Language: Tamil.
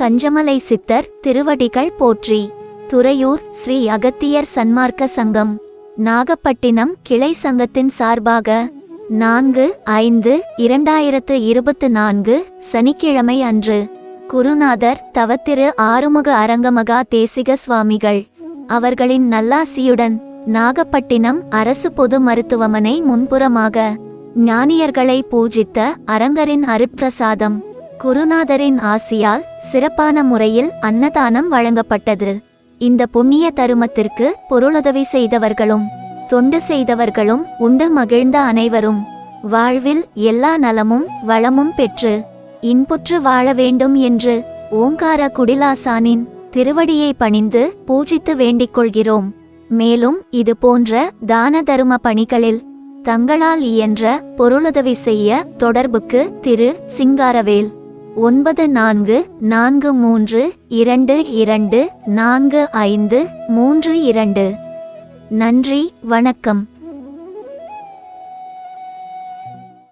கஞ்சமலை சித்தர் திருவடிகள் போற்றி. துறையூர் ஸ்ரீ அகத்தியர் சன்மார்க்க சங்கம். நாகப்பட்டினம் கிளை சங்கத்தின் சார்பாக நான்கு ஐந்து இரண்டாயிரத்து இருபத்து நான்கு சனிக்கிழமை அன்று குருநாதர் தவத்திரு ஆறுமுக அரங்கமகா தேசிக சுவாமிகள் அவர்களின் நல்லாசியுடன் நாகப்பட்டினம் அரசு பொது மருத்துவமனை முன்புறமாக ஞானியர்களை பூஜித்த அரங்கரின் அருட்பிரசாதம். குருநாதரின் ஆசியால் சிறப்பான முறையில் அன்னதானம் வழங்கப்பட்டது. இந்த புண்ணிய தருமத்திற்கு பொருளுதவி செய்தவர்களும் தொண்டு செய்தவர்களும் உண்டு மகிழ்ந்த அனைவரும். வாழ்வில் எல்லா நலமும் வளமும் பெற்று இன்புற்று வாழ வேண்டும் என்று ஓங்கார குடிலாசானின் திருவடியை பணிந்து பூஜித்து வேண்டிக் கொள்கிறோம். மேலும் இது போன்ற தான தரும பணிகளில் தங்களால் இயன்ற பொருளுதவி செய்ய தொடர்புக்கு திரு சிங்காரவேல். ஒன்பது நான்கு நான்கு மூன்று இரண்டு இரண்டு நான்கு ஐந்து மூன்று இரண்டு. நன்றி வணக்கம்.